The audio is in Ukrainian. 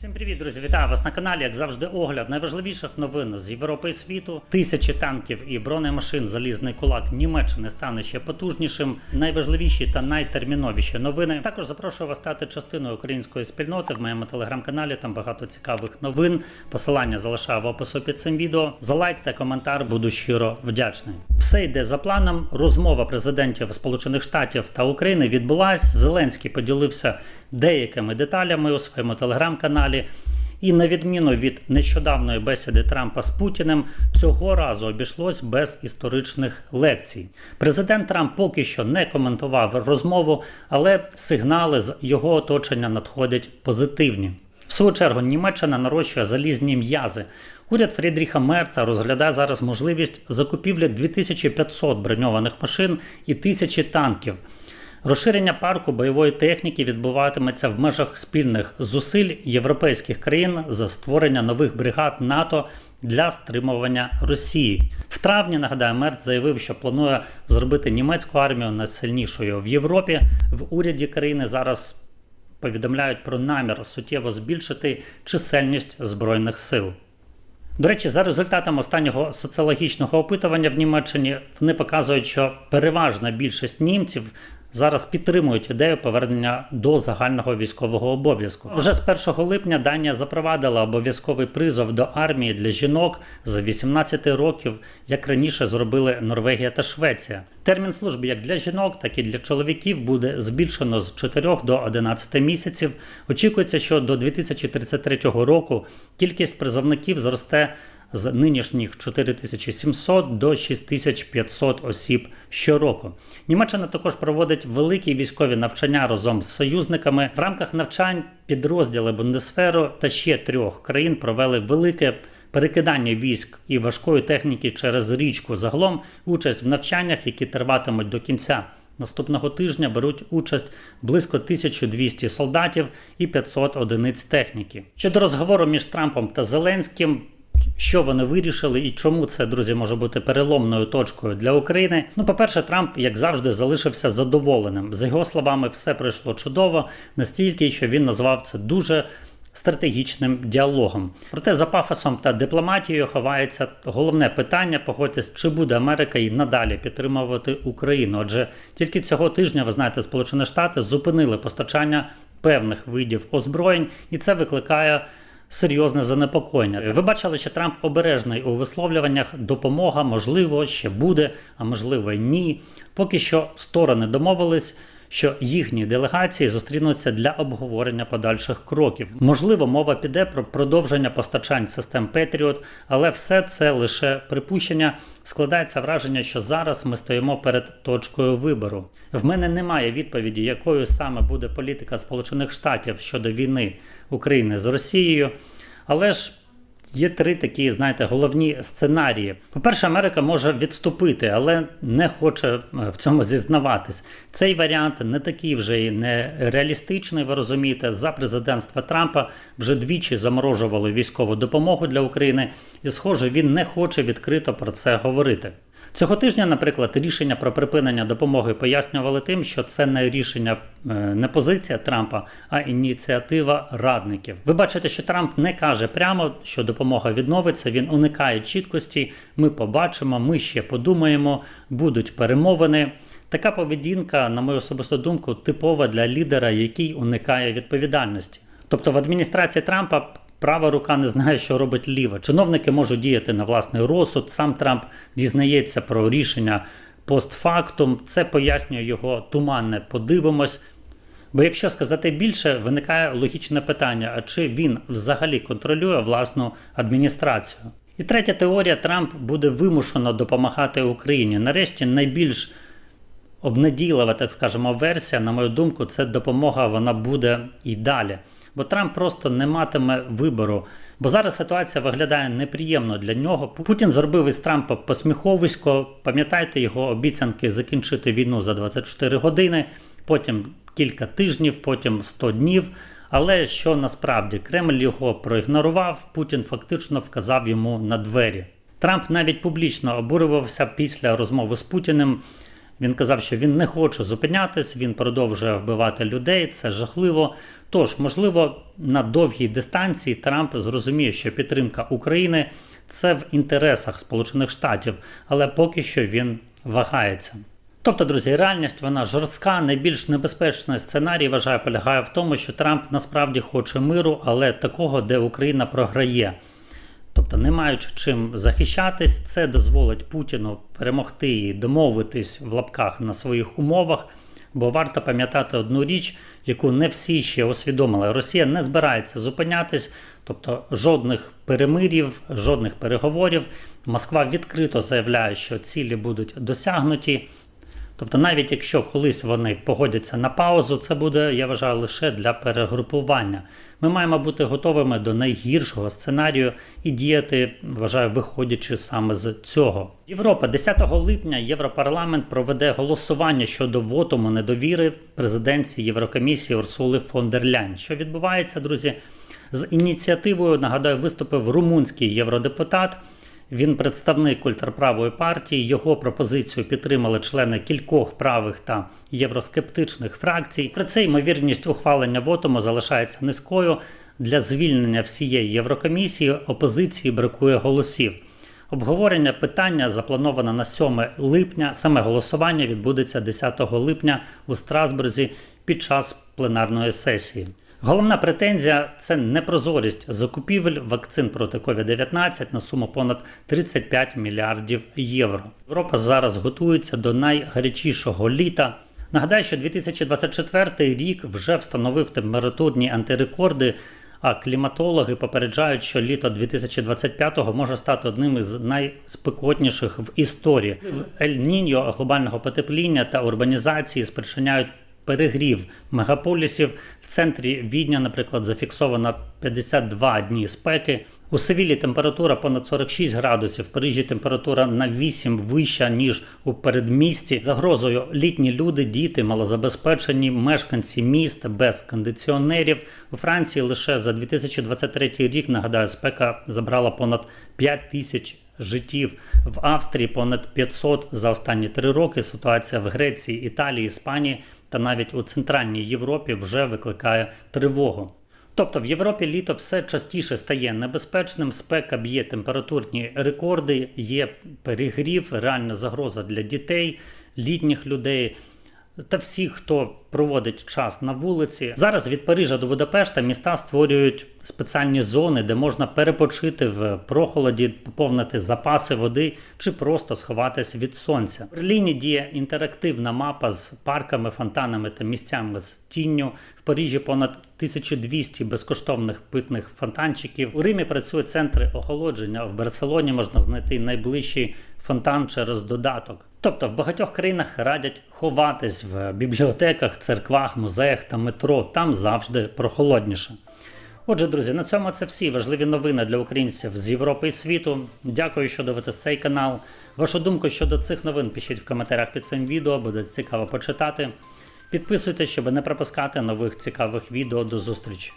Всім привіт, друзі! Вітаю вас на каналі. Як завжди, огляд найважливіших новин з Європи і світу. Тисячі танків і бронемашин залізний кулак Німеччини стане ще потужнішим. Найважливіші та найтерміновіші новини. Також запрошую вас стати частиною української спільноти в моєму телеграм-каналі. Там багато цікавих новин. Посилання залишаю в опису під цим відео. За лайк та коментар буду щиро вдячний. Все йде за планом. Розмова президентів Сполучених Штатів та України відбулась. Зеленський поділився деякими деталями у своєму телеграм-каналі. І на відміну від нещодавної бесіди Трампа з Путіним, цього разу обійшлось без історичних лекцій. Президент Трамп поки що не коментував розмову, але сигнали з його оточення надходять позитивні. В свою чергу Німеччина нарощує залізні м'язи. Уряд Фрідріха Мерца розглядає зараз можливість закупівлі 2500 броньованих машин і тисячі танків. Розширення парку бойової техніки відбуватиметься в межах спільних зусиль європейських країн за створення нових бригад НАТО для стримування Росії. В травні нагадаю, Мерц заявив, що планує зробити німецьку армію найсильнішою в Європі. В уряді країни зараз повідомляють про намір суттєво збільшити чисельність збройних сил. До речі, за результатами останнього соціологічного опитування в Німеччині вони показують, що переважна більшість німців зараз підтримують ідею повернення до загального військового обов'язку. Вже з 1 липня Данія запровадила обов'язковий призов до армії для жінок з 18 років, як раніше зробили Норвегія та Швеція. Термін служби як для жінок, так і для чоловіків буде збільшено з 4 до 11 місяців. Очікується, що до 2033 року кількість призовників зросте з нинішніх 4700 до 6500 осіб щороку. Німеччина також проводить великі військові навчання разом з союзниками. В рамках навчань підрозділи Бундесферу та ще трьох країн провели велике. Перекидання військ і важкої техніки через річку загалом участь в навчаннях, які триватимуть до кінця наступного тижня, беруть участь близько 1200 солдатів і 500 одиниць техніки. Щодо розговору між Трампом та Зеленським. Що вони вирішили і чому це, друзі, може бути переломною точкою для України? Ну, по-перше, Трамп, як завжди, залишився задоволеним. За його словами, все пройшло чудово, настільки, що він назвав це дуже стратегічним діалогом. Проте за пафосом та дипломатією ховається головне питання: погодьтесь, чи буде Америка і надалі підтримувати Україну? Адже тільки цього тижня, ви знаєте, Сполучені Штати зупинили постачання певних видів озброєнь, і це викликає серйозне занепокоєння. Ви бачили, що Трамп обережний у висловлюваннях. Допомога можливо ще буде, а можливо ні. Поки що сторони домовились. Що їхні делегації зустрінуться для обговорення подальших кроків. Можливо, мова піде про продовження постачань систем Петріот, але все це лише припущення. Складається враження, що зараз ми стоїмо перед точкою вибору. В мене немає відповіді, якою саме буде політика Сполучених Штатів щодо війни України з Росією, але ж. Є три такі, знаєте, головні сценарії. По-перше, Америка може відступити, але не хоче е, в цьому зізнаватись. Цей варіант не такий вже і не реалістичний. Ви розумієте, за президентства Трампа вже двічі заморожували військову допомогу для України, і, схоже, він не хоче відкрито про це говорити. Цього тижня, наприклад, рішення про припинення допомоги пояснювали тим, що це не рішення, е, не позиція Трампа, а ініціатива радників. Ви бачите, що Трамп не каже прямо, що допомога відновиться. Він уникає чіткості. Ми побачимо, ми ще подумаємо, будуть перемовини. Така поведінка, на мою особисту думку, типова для лідера, який уникає відповідальності. Тобто в адміністрації Трампа права рука не знає, що робить ліва. Чиновники можуть діяти на власний розсуд. Сам Трамп дізнається про рішення постфактум. Це пояснює його туманне. Подивимось. Бо якщо сказати більше, виникає логічне питання: а чи він взагалі контролює власну адміністрацію? І третя теорія: Трамп буде вимушено допомагати Україні. Нарешті найбільш обнадійлива, так скажемо, версія, на мою думку, це допомога вона буде і далі. Бо Трамп просто не матиме вибору. Бо зараз ситуація виглядає неприємно для нього. Путін зробив із Трампа посміховисько. Пам'ятаєте його обіцянки закінчити війну за 24 години, потім кілька тижнів, потім 100 днів. Але що насправді Кремль його проігнорував, Путін фактично вказав йому на двері. Трамп навіть публічно обурювався після розмови з Путіним. Він казав, що він не хоче зупинятись, він продовжує вбивати людей. Це жахливо. Тож, можливо, на довгій дистанції Трамп зрозуміє, що підтримка України це в інтересах Сполучених Штатів, але поки що він вагається. Тобто, друзі, реальність вона жорстка. Найбільш небезпечний сценарій вважаю полягає в тому, що Трамп насправді хоче миру, але такого, де Україна програє. Тобто, не маючи чим захищатись, це дозволить Путіну перемогти і домовитись в лапках на своїх умовах. Бо варто пам'ятати одну річ, яку не всі ще усвідомили. Росія не збирається зупинятись, тобто жодних перемирів, жодних переговорів. Москва відкрито заявляє, що цілі будуть досягнуті. Тобто, навіть якщо колись вони погодяться на паузу, це буде, я вважаю, лише для перегрупування. Ми маємо бути готовими до найгіршого сценарію і діяти, вважаю, виходячи саме з цього. Європа 10 липня Європарламент проведе голосування щодо вотуму недовіри президенції Єврокомісії Урсули фон дер Ляйн. Що відбувається, друзі? З ініціативою нагадаю, виступив румунський євродепутат. Він представник ультраправої партії. Його пропозицію підтримали члени кількох правих та євроскептичних фракцій. При це ймовірність ухвалення вотуму залишається низькою. Для звільнення всієї Єврокомісії опозиції бракує голосів. Обговорення питання заплановано на 7 липня. Саме голосування відбудеться 10 липня у Страсбурзі під час пленарної сесії. Головна претензія це непрозорість закупівель вакцин проти COVID-19 на суму понад 35 мільярдів євро. Європа зараз готується до найгарячішого літа. Нагадаю, що 2024 рік вже встановив температурні антирекорди. А кліматологи попереджають, що літо 2025-го може стати одним із найспекотніших в історії. Ель-Ніньо глобального потепління та урбанізації спричиняють перегрів мегаполісів. В центрі Відня, наприклад, зафіксовано 52 дні спеки. У Севілі температура понад 46 градусів, в Парижі температура на 8 вища, ніж у передмісті. Загрозою літні люди, діти, малозабезпечені, мешканці міст без кондиціонерів. У Франції лише за 2023 рік, нагадаю, спека забрала понад 5 тисяч життів. В Австрії понад 500 за останні три роки. Ситуація в Греції, Італії, Іспанії та навіть у Центральній Європі вже викликає тривогу. Тобто в Європі літо все частіше стає небезпечним, спека б'є температурні рекорди, є перегрів, реальна загроза для дітей, літніх людей та всіх, хто проводить час на вулиці. Зараз від Парижа до Будапешта міста створюють спеціальні зони, де можна перепочити в прохолоді, поповнити запаси води чи просто сховатись від сонця. В Берліні діє інтерактивна мапа з парками, фонтанами та місцями з тінню. В Парижі понад 1200 безкоштовних питних фонтанчиків. У Римі працюють центри охолодження. В Барселоні можна знайти найближчий фонтан через додаток. Тобто в багатьох країнах радять ховатись в бібліотеках, церквах, музеях та метро. Там завжди прохолодніше. Отже, друзі, на цьому це всі важливі новини для українців з Європи і світу. Дякую, що дивитесь цей канал. Вашу думку щодо цих новин пишіть в коментарях під цим відео, буде цікаво почитати. Підписуйтесь, щоб не пропускати нових цікавих відео. До зустрічі!